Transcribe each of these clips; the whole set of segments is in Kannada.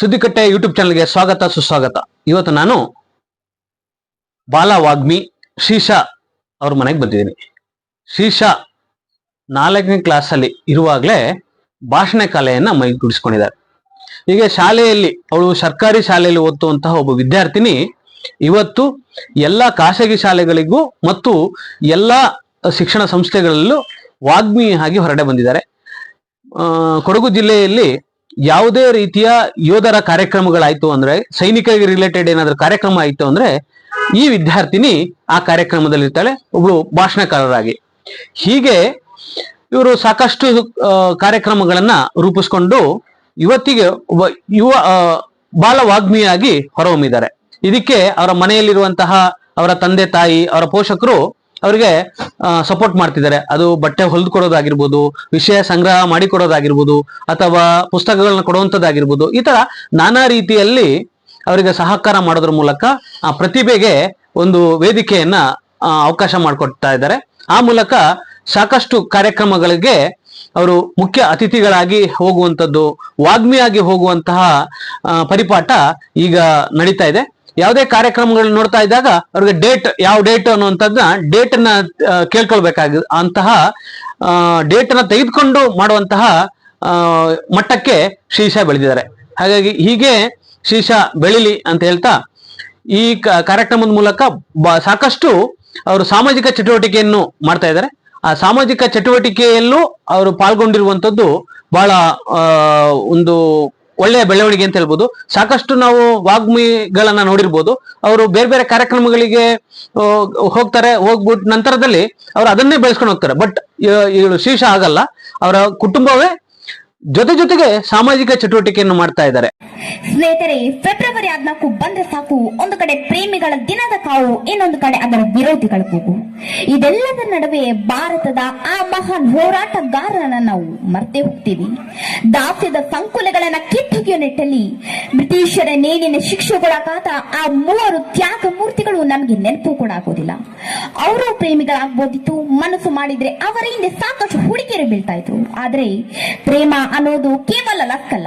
ಸುದ್ದಿಕಟ್ಟೆ ಯೂಟ್ಯೂಬ್ ಚಾನಲ್ಗೆ ಸ್ವಾಗತ, ಸುಸ್ವಾಗತ. ಇವತ್ತು ನಾನು ಬಾಲ ವಾಗ್ಮಿ ಶ್ರೀಶಾ ಅವ್ರ ಮನೆಗೆ ಬಂದಿದ್ದೀನಿ. ಶೀಶಾ ನಾಲ್ಕನೇ ಕ್ಲಾಸಲ್ಲಿ ಇರುವಾಗಲೇ ಭಾಷಣ ಕಲೆಯನ್ನ ಮೈಗೂಡಿಸ್ಕೊಂಡಿದ್ದಾರೆ. ಹೀಗೆ ಶಾಲೆಯಲ್ಲಿ, ಅವಳು ಸರ್ಕಾರಿ ಶಾಲೆಯಲ್ಲಿ ಓದುವಂತಹ ಒಬ್ಬ ವಿದ್ಯಾರ್ಥಿನಿ ಇವತ್ತು ಎಲ್ಲ ಖಾಸಗಿ ಶಾಲೆಗಳಿಗೂ ಮತ್ತು ಎಲ್ಲ ಶಿಕ್ಷಣ ಸಂಸ್ಥೆಗಳಲ್ಲೂ ವಾಗ್ಮಿ ಆಗಿ ಹೊರಡೆ ಬಂದಿದ್ದಾರೆ. ಕೊಡಗು ಜಿಲ್ಲೆಯಲ್ಲಿ ಯಾವುದೇ ರೀತಿಯ ಯೋಧರ ಕಾರ್ಯಕ್ರಮಗಳಾಯ್ತು ಅಂದ್ರೆ, ಸೈನಿಕರಿಗೆ ರಿಲೇಟೆಡ್ ಏನಾದ್ರೂ ಕಾರ್ಯಕ್ರಮ ಆಯ್ತು ಅಂದ್ರೆ, ಈ ವಿದ್ಯಾರ್ಥಿನಿ ಆ ಕಾರ್ಯಕ್ರಮದಲ್ಲಿ ಇರ್ತಾಳೆ ಒಬ್ಳು ಭಾಷಣಕಾರರಾಗಿ. ಹೀಗೆ ಇವರು ಸಾಕಷ್ಟು ಕಾರ್ಯಕ್ರಮಗಳನ್ನ ರೂಪಿಸ್ಕೊಂಡು ಇವತ್ತಿಗೆ ಒಬ್ಬ ಯುವ ಬಾಲ ವಾಗ್ಮಿಯಾಗಿ ಹೊರಹೊಮ್ಮಿದ್ದಾರೆ. ಇದಕ್ಕೆ ಅವರ ಮನೆಯಲ್ಲಿರುವಂತಹ ಅವರ ತಂದೆ ತಾಯಿ, ಅವರ ಪೋಷಕರು ಅವರಿಗೆ ಸಪೋರ್ಟ್ ಮಾಡ್ತಿದ್ದಾರೆ. ಅದು ಬಟ್ಟೆ ಹೊಲಿದು ಕೊಡೋದಾಗಿರ್ಬೋದು ವಿಷಯ ಸಂಗ್ರಹ ಮಾಡಿ ಕೊಡೋದಾಗಿರ್ಬೋದು ಅಥವಾ ಪುಸ್ತಕಗಳನ್ನ ಕೊಡುವಂಥದ್ದಾಗಿರ್ಬೋದು, ಈ ತರ ನಾನಾ ರೀತಿಯಲ್ಲಿ ಅವರಿಗೆ ಸಹಕಾರ ಮಾಡೋದ್ರ ಮೂಲಕ ಆ ಪ್ರತಿಭೆಗೆ ಒಂದು ವೇದಿಕೆಯನ್ನ ಅವಕಾಶ ಮಾಡಿಕೊಡ್ತಾ ಇದ್ದಾರೆ. ಆ ಮೂಲಕ ಸಾಕಷ್ಟು ಕಾರ್ಯಕ್ರಮಗಳಿಗೆ ಅವರು ಮುಖ್ಯ ಅತಿಥಿಗಳಾಗಿ ಹೋಗುವಂಥದ್ದು, ವಾಗ್ಮಿಯಾಗಿ ಹೋಗುವಂತಹ ಪರಿಪಾಠ ಈಗ ನಡೀತಾ ಇದೆ. ಯಾವುದೇ ಕಾರ್ಯಕ್ರಮಗಳನ್ನ ನೋಡ್ತಾ ಇದ್ದಾಗ ಅವ್ರಿಗೆ ಡೇಟ್ ಯಾವ ಡೇಟ್ ಅನ್ನುವಂಥದ್ದನ್ನ ಡೇಟ್ ಅನ್ನ ಆ, ಕೇಳ್ಕೊಳ್ಬೇಕಾಗಿ ಅಂತಹ ಡೇಟ್ ಅನ್ನ ತೆಗೆದುಕೊಂಡು ಮಾಡುವಂತಹ ಮಟ್ಟಕ್ಕೆ ಶ್ರೀಶಾ ಬೆಳೆದಿದ್ದಾರೆ. ಹಾಗಾಗಿ ಹೀಗೆ ಶ್ರೀಶಾ ಬೆಳಿಲಿ ಅಂತ ಹೇಳ್ತಾ ಈ ಕಾರ್ಯಕ್ರಮದ ಮೂಲಕ ಸಾಕಷ್ಟು ಅವರು ಸಾಮಾಜಿಕ ಚಟುವಟಿಕೆಯನ್ನು ಮಾಡ್ತಾ ಇದ್ದಾರೆ. ಆ ಸಾಮಾಜಿಕ ಚಟುವಟಿಕೆಯಲ್ಲೂ ಅವರು ಪಾಲ್ಗೊಂಡಿರುವಂಥದ್ದು ಬಹಳ ಒಂದು ಒಳ್ಳೆಯ ಬೆಳವಣಿಗೆ ಅಂತ ಹೇಳ್ಬೋದು. ಸಾಕಷ್ಟು ನಾವು ವಾಗ್ಮಿಗಳನ್ನ ನೋಡಿರ್ಬೋದು. ಅವರು ಬೇರೆ ಬೇರೆ ಕಾರ್ಯಕ್ರಮಗಳಿಗೆ ಹೋಗ್ತಾರೆ. ಹೋಗ್ಬಿಟ್ಟು ನಂತರದಲ್ಲಿ ಅವ್ರು ಅದನ್ನೇ ಬೆಳೆಸ್ಕೊಂಡು ಹೋಗ್ತಾರೆ. ಬಟ್ ಇವಳು ಶೀರ್ಷ ಆಗಲ್ಲ. ಅವರ ಕುಟುಂಬವೇ ಜೊತೆ ಜೊತೆಗೆ ಸಾಮಾಜಿಕ ಚಟುವಟಿಕೆಯನ್ನು ಮಾಡ್ತಾ ಇದ್ದಾರೆ. ಸ್ನೇಹಿತರೆ, ಫೆಬ್ರವರಿ ಹದ್ನಾಲ್ಕು ಬಂದ್ರೆ ಸಾಕು. ಒಂದು ಕಡೆ ಪ್ರೇಮಿಗಳ ದಿನದ ಕಾವು, ಇನ್ನೊಂದು ಕಡೆ ಅದರ ವಿರೋಧಿಗಳ ಕೂಗು. ಇದೆಲ್ಲದರ ನಡುವೆ ಭಾರತದ ಆ ಮಹಾನ್ ಹೋರಾಟಗಾರರನ್ನ ನಾವು ಮರ್ತೇ ಹೋಗ್ತೀವಿ. ದಾಸ್ಯದ ಸಂಕುಲಗಳನ್ನ ಕಿತ್ತೊಗೆಯುವ ನಿಟ್ಟಲ್ಲಿ ಬ್ರಿಟಿಷರ ನೇಣಿನ ಶಿಕ್ಷೆಗೊಳಗಾದ ಆ ಮೂವರು ತ್ಯಾಗ ಮೂರ್ತಿಗಳು ನಮಗೆ ನೆನಪು ಕೂಡ ಆಗೋದಿಲ್ಲ. ಅವರು ಪ್ರೇಮಿಗಳಾಗ್ಬೋದಿತ್ತು. ಮನಸ್ಸು ಮಾಡಿದ್ರೆ ಅವರ ಹಿಂದೆ ಸಾಕಷ್ಟು ಹುಡುಗಿಯರು ಬೀಳ್ತಾ ಇದ್ರು. ಆದ್ರೆ ಪ್ರೇಮ ಅನ್ನೋದು ಕೇವಲ ಲಕ್ಕಲ್ಲ.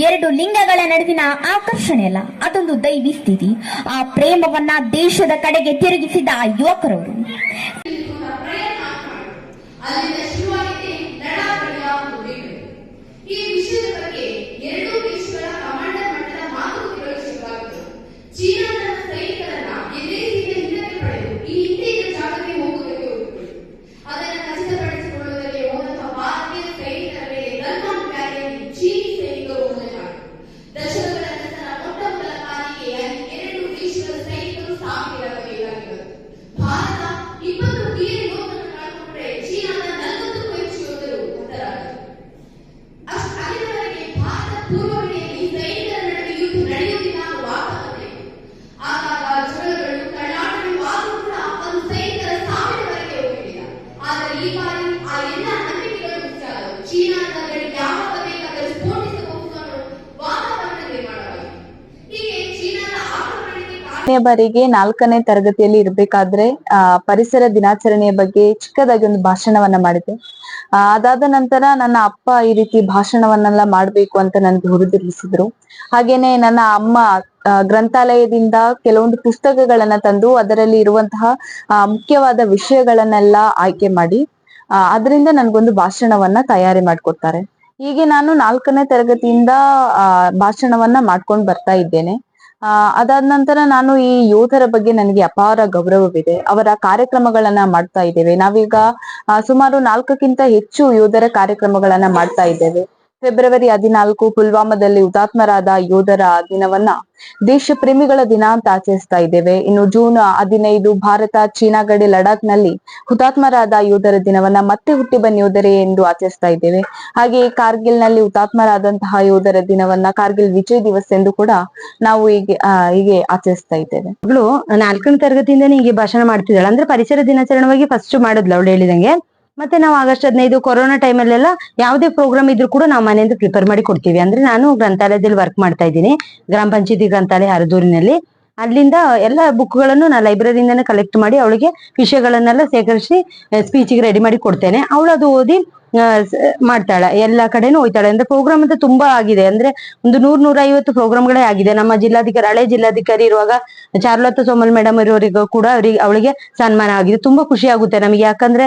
ಎರಡು ಲಿಂಗಗಳ ನಡುವಿನ ಆಕರ್ಷಣೆ ಅಲ್ಲ ಅದೊಂದು ದೈವಿ ಸ್ಥಿತಿ. ಆ ಪ್ರೇಮವನ್ನ ದೇಶದ ಕಡೆಗೆ ತಿರುಗಿಸಿದ ಆ ಯುವಕರವರು. ಮೊದಲನೇ ಬಾರಿಗೆ ನಾಲ್ಕನೇ ತರಗತಿಯಲ್ಲಿ ಇರ್ಬೇಕಾದ್ರೆ, ಆ, ಪರಿಸರ ದಿನಾಚರಣೆಯ ಬಗ್ಗೆ ಚಿಕ್ಕದಾಗಿ ಒಂದು ಭಾಷಣವನ್ನ ಮಾಡಿದೆ. ಅದಾದ ನಂತರ ನನ್ನ ಅಪ್ಪ ಈ ರೀತಿ ಭಾಷಣವನ್ನೆಲ್ಲ ಮಾಡ್ಬೇಕು ಅಂತ ನನ್ಗೆ ಹುರಿದಿರಿಸಿದ್ರು. ಹಾಗೇನೆ ನನ್ನ ಅಮ್ಮ ಗ್ರಂಥಾಲಯದಿಂದ ಕೆಲವೊಂದು ಪುಸ್ತಕಗಳನ್ನ ತಂದು ಅದರಲ್ಲಿ ಇರುವಂತಹ ಮುಖ್ಯವಾದ ವಿಷಯಗಳನ್ನೆಲ್ಲ ಆಯ್ಕೆ ಮಾಡಿ ಅದರಿಂದ ನನ್ಗೊಂದು ಭಾಷಣವನ್ನ ತಯಾರಿ ಮಾಡ್ಕೊಡ್ತಾರೆ. ಹೀಗೆ ನಾನು ನಾಲ್ಕನೇ ತರಗತಿಯಿಂದ ಭಾಷಣವನ್ನ ಮಾಡ್ಕೊಂಡು ಬರ್ತಾ ಇದ್ದೇನೆ. ಆ, ಅದಾದ ನಂತರ ನಾನು ಈ ಯೋಧರ ಬಗ್ಗೆ ನನಗೆ ಅಪಾರ ಗೌರವವಿದೆ. ಅವರ ಕಾರ್ಯಕ್ರಮಗಳನ್ನ ಮಾಡ್ತಾ ಇದ್ದೇವೆ. ನಾವೀಗ ಸುಮಾರು ನಾಲ್ಕಕ್ಕಿಂತ ಹೆಚ್ಚು ಯೋಧರ ಕಾರ್ಯಕ್ರಮಗಳನ್ನ ಮಾಡ್ತಾ ಇದ್ದೇವೆ. ಫೆಬ್ರವರಿ ಹದಿನಾಲ್ಕು ಪುಲ್ವಾಮಾದಲ್ಲಿ ಹುತಾತ್ಮರಾದ ಯೋಧರ ದಿನವನ್ನ ದೇಶ ಪ್ರೇಮಿಗಳ ದಿನ ಅಂತ ಆಚರಿಸ್ತಾ ಇದ್ದೇವೆ. ಇನ್ನು ಜೂನ್ ಹದಿನೈದು ಭಾರತ ಚೀನಾ ಗಡಿ ಲಡಾಖ್ನಲ್ಲಿ ಹುತಾತ್ಮರಾದ ಯೋಧರ ದಿನವನ್ನ ಮತ್ತೆ ಹುಟ್ಟಿ ಬನ್ನಿ ಯೋಧರೇ ಎಂದು ಆಚರಿಸ್ತಾ ಇದ್ದೇವೆ. ಹಾಗೆ ಕಾರ್ಗಿಲ್ನಲ್ಲಿ ಹುತಾತ್ಮರಾದಂತಹ ಯೋಧರ ದಿನವನ್ನ ಕಾರ್ಗಿಲ್ ವಿಜಯ್ ದಿವಸ್ ಎಂದು ಕೂಡ ನಾವು ಹೀಗೆ ಹೀಗೆ ಆಚರಿಸ್ತಾ ಇದ್ದೇವೆ. ಅವಳು ನಾಲ್ಕನೇ ತರಗತಿಯಿಂದನೇ ಹೀಗೆ ಭಾಷಣ ಮಾಡ್ತಿದ್ದಾಳೆ. ಅಂದ್ರೆ ಪರಿಸರ ದಿನಾಚರಣೆಗೆ ಫಸ್ಟ್ ಮಾಡಿದ್ಲು ಅವಳು ಹೇಳಿದಂಗೆ. ಮತ್ತೆ ನಾವು ಆಗಸ್ಟ್ ಹದಿನೈದು ಕೊರೋನಾ ಟೈಮಲ್ಲೆಲ್ಲ ಯಾವುದೇ ಪ್ರೋಗ್ರಾಮ್ ಇದ್ರೂ ಕೂಡ ನಾವು ಮನೆಯಿಂದ ಪ್ರಿಪೇರ್ ಮಾಡಿ ಕೊಡ್ತೀವಿ. ಅಂದ್ರೆ ನಾನು ಗ್ರಂಥಾಲಯದಲ್ಲಿ ವರ್ಕ್ ಮಾಡ್ತಾ ಇದ್ದೀನಿ. ಗ್ರಾಮ ಪಂಚಾಯತಿ ಗ್ರಂಥಾಲಯ ಹರದೂರಿನಲ್ಲಿ. ಅಲ್ಲಿಂದ ಎಲ್ಲ ಬುಕ್ಗಳನ್ನು ನಾನು ಲೈಬ್ರರಿಯಿಂದನೇ ಕಲೆಕ್ಟ್ ಮಾಡಿ ಅವಳಿಗೆ ವಿಷಯಗಳನ್ನೆಲ್ಲ ಸೇಕರಿಸಿ ಸ್ಪೀಚಿಗೆ ರೆಡಿ ಮಾಡಿ ಕೊಡ್ತೇನೆ. ಅವಳು ಅದು ಓದಿ ಮಾಡ್ತಾಳೆ. ಎಲ್ಲಾ ಕಡೆನೂ ಹೋಯ್ತಾಳೆ. ಅಂದ್ರೆ ಪ್ರೋಗ್ರಾಮ್ ಅಂತ ತುಂಬಾ ಆಗಿದೆ. ಅಂದ್ರೆ ಒಂದು ನೂರ್ ನೂರ ಐವತ್ತು ಪ್ರೋಗ್ರಾಮ್ಗಳೇ ಆಗಿದೆ. ನಮ್ಮ ಜಿಲ್ಲಾಧಿಕಾರಿ, ಹಳೆ ಜಿಲ್ಲಾಧಿಕಾರಿ ಇರುವಾಗ ಚಾರುಲತಾ ಸೋಮಲ್ ಮೇಡಮ್ ಇರೋರಿಗೂ ಕೂಡ ಅವ್ರಿಗೆ, ಅವಳಿಗೆ ಸನ್ಮಾನ ಆಗಿದೆ. ತುಂಬಾ ಖುಷಿ ಆಗುತ್ತೆ ನಮಗೆ. ಯಾಕಂದ್ರೆ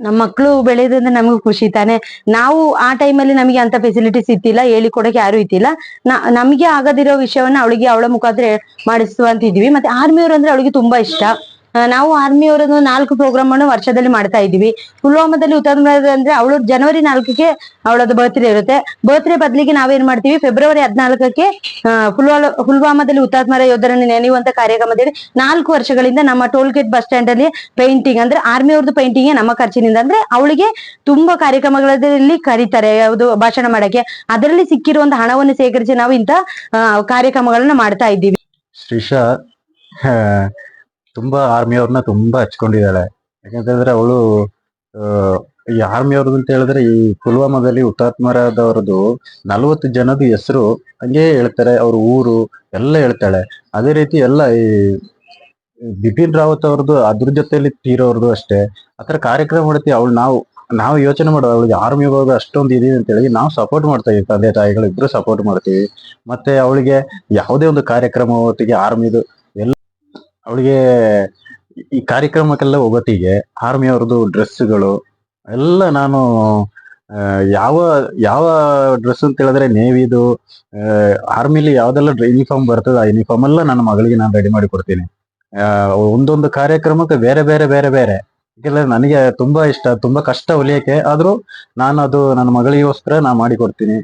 ನಮ್ಮ ಮಕ್ಕಳು ಬೆಳೆಯೋದ್ರಿಂದ ನಮಗೂ ಖುಷಿ ತಾನೆ. ನಾವು ಆ ಟೈಮಲ್ಲಿ ನಮಗೆ ಅಂತ ಫೆಸಿಲಿಟೀಸ್ ಇತ್ತಿಲ್ಲ. ಹೇಳಿಕೊಡಕ್ಕೆ ಯಾರು ಇತ್ತಿಲ್ಲ. ನಮಗೆ ಆಗದಿರೋ ವಿಷಯವನ್ನ ಅವಳಿಗೆ ಅವಳ ಮುಖಾಂತರ ಮಾಡಿಸುವಂತಿದ್ವಿ ಮತ್ತೆ ಆರ್ಮಿಯವರು ಅಂದ್ರೆ ಅವಳಿಗೆ ತುಂಬಾ ಇಷ್ಟ. ಆ, ಆರ್ಮಿ ಅವರನ್ನು ನಾಲ್ಕು ಪ್ರೋಗ್ರಾಮ್ ಅನ್ನು ವರ್ಷದಲ್ಲಿ ಮಾಡ್ತಾ ಇದ್ದೀವಿ. ಪುಲ್ವಾಮಾದಲ್ಲಿ ಹುತಾತ್ಮ ಅಂದ್ರೆ ಅವಳು ಜನವರಿ ನಾಲ್ಕಕ್ಕೆ ಅವಳದ್ದು ಬರ್ತ್ಡೇ ಇರುತ್ತೆ. ಬರ್ತ್ಡೇ ಬದಲಿಗೆ ನಾವೇನ್ ಮಾಡ್ತೀವಿ? ಫೆಬ್ರವರಿ ಹದಿನಾಲ್ಕಕ್ಕೆ ಪುಲ್ವಾ ಪುಲ್ವಾಮಾದಲ್ಲಿ ಹುತಾತ್ಮರ ಯೋಧರನ್ನು ನೆನೆಯುವಂತ ಕಾರ್ಯಕ್ರಮದಲ್ಲಿ ನಾಲ್ಕು ವರ್ಷಗಳಿಂದ ನಮ್ಮ ಟೋಲ್ ಗೇಟ್ ಬಸ್ ಸ್ಟ್ಯಾಂಡ್ ಅಲ್ಲಿ ಪೇಂಟಿಂಗ್ ಅಂದ್ರೆ ಆರ್ಮಿ ಅವ್ರದ್ದು ಪೇಂಟಿಂಗ್ ನಮ್ಮ ಖರ್ಚಿನಿಂದ. ಅಂದ್ರೆ ಅವಳಿಗೆ ತುಂಬಾ ಕಾರ್ಯಕ್ರಮಗಳಲ್ಲಿ ಕರೀತಾರೆ ಯಾವುದು ಭಾಷಣ ಮಾಡಕ್ಕೆ. ಅದರಲ್ಲಿ ಸಿಕ್ಕಿರುವಂತ ಹಣವನ್ನು ಸೇಕರಿಸಿ ನಾವು ಇಂತ ಕಾರ್ಯಕ್ರಮಗಳನ್ನ ಮಾಡ್ತಾ ಇದ್ದೀವಿ. ಶ್ರೀಶಾ ತುಂಬಾ ಆರ್ಮಿ ಅವ್ರನ್ನ ತುಂಬಾ ಹಚ್ಕೊಂಡಿದ್ದಾಳೆ ಯಾಕಂತಂದ್ರೆ ಅವಳು ಈ ಆರ್ಮಿ ಅವ್ರದ್ದು ಅಂತ ಹೇಳಿದ್ರೆ ಈ ಪುಲ್ವಾಮಾದಲ್ಲಿ ಹುತಾತ್ಮರಾದವ್ರದ್ದು ನಲವತ್ತು ಜನದ ಹೆಸರು ಹಂಗೆ ಹೇಳ್ತಾರೆ. ಅವ್ರ ಊರು ಎಲ್ಲ ಹೇಳ್ತಾಳೆ. ಅದೇ ರೀತಿ ಎಲ್ಲ ಈ ಬಿಪಿನ್ ರಾವತ್ ಅವ್ರದ್ದು ಅದ್ರ ಜೊತೆಲಿ ತೀರೋರ್ದು ಅಷ್ಟೇ. ಆತರ ಕಾರ್ಯಕ್ರಮ ಮಾಡ್ತೀವಿ. ಅವಳು ನಾವು ನಾವು ಯೋಚನೆ ಮಾಡೋದು, ಅವಳಿಗೆ ಆರ್ಮಿ ಹೋಗೋದು ಅಷ್ಟೊಂದು ಇದೆ ಅಂತ ಹೇಳಿ ನಾವು ಸಪೋರ್ಟ್ ಮಾಡ್ತಾ ಇದ್ದೀವಿ. ತಂದೆ ತಾಯಿಗಳು ಇಬ್ರು ಸಪೋರ್ಟ್ ಮಾಡ್ತೀವಿ. ಮತ್ತೆ ಅವಳಿಗೆ ಯಾವುದೇ ಒಂದು ಕಾರ್ಯಕ್ರಮ ಹೊತ್ತಿಗೆ ಆರ್ಮಿದು ಅವಳಿಗೆ ಈ ಕಾರ್ಯಕ್ರಮಕ್ಕೆಲ್ಲ ಹೋಗೋತ್ತಿಗೆ ಆರ್ಮಿ ಅವ್ರದ್ದು ಡ್ರೆಸ್ಗಳು ಎಲ್ಲ ನಾನು ಯಾವ ಯಾವ ಡ್ರೆಸ್ ಅಂತ ಹೇಳಿದ್ರೆ ನೇವಿದು ಆರ್ಮಿಲಿ ಯಾವ್ದೆಲ್ಲ ಯೂನಿಫಾರ್ಮ್ ಬರ್ತದೆ ಆ ಯೂನಿಫಾರ್ಮ್ ಎಲ್ಲ ನನ್ನ ಮಗಳಿಗೆ ನಾನು ರೆಡಿ ಮಾಡಿ ಕೊಡ್ತೀನಿ. ಒಂದೊಂದು ಕಾರ್ಯಕ್ರಮಕ್ಕೆ ಬೇರೆ ಬೇರೆ ಬೇರೆ ಬೇರೆ. ಯಾಕೆಂದ್ರೆ ನನಗೆ ತುಂಬಾ ಇಷ್ಟ, ತುಂಬಾ ಕಷ್ಟ ಹೊಲಿಯಕ್ಕೆ. ಆದ್ರೂ ನಾನು ಅದು ನನ್ನ ಮಗಳಿಗೋಸ್ಕರ ನಾ ಮಾಡಿ ಕೊಡ್ತೀನಿ.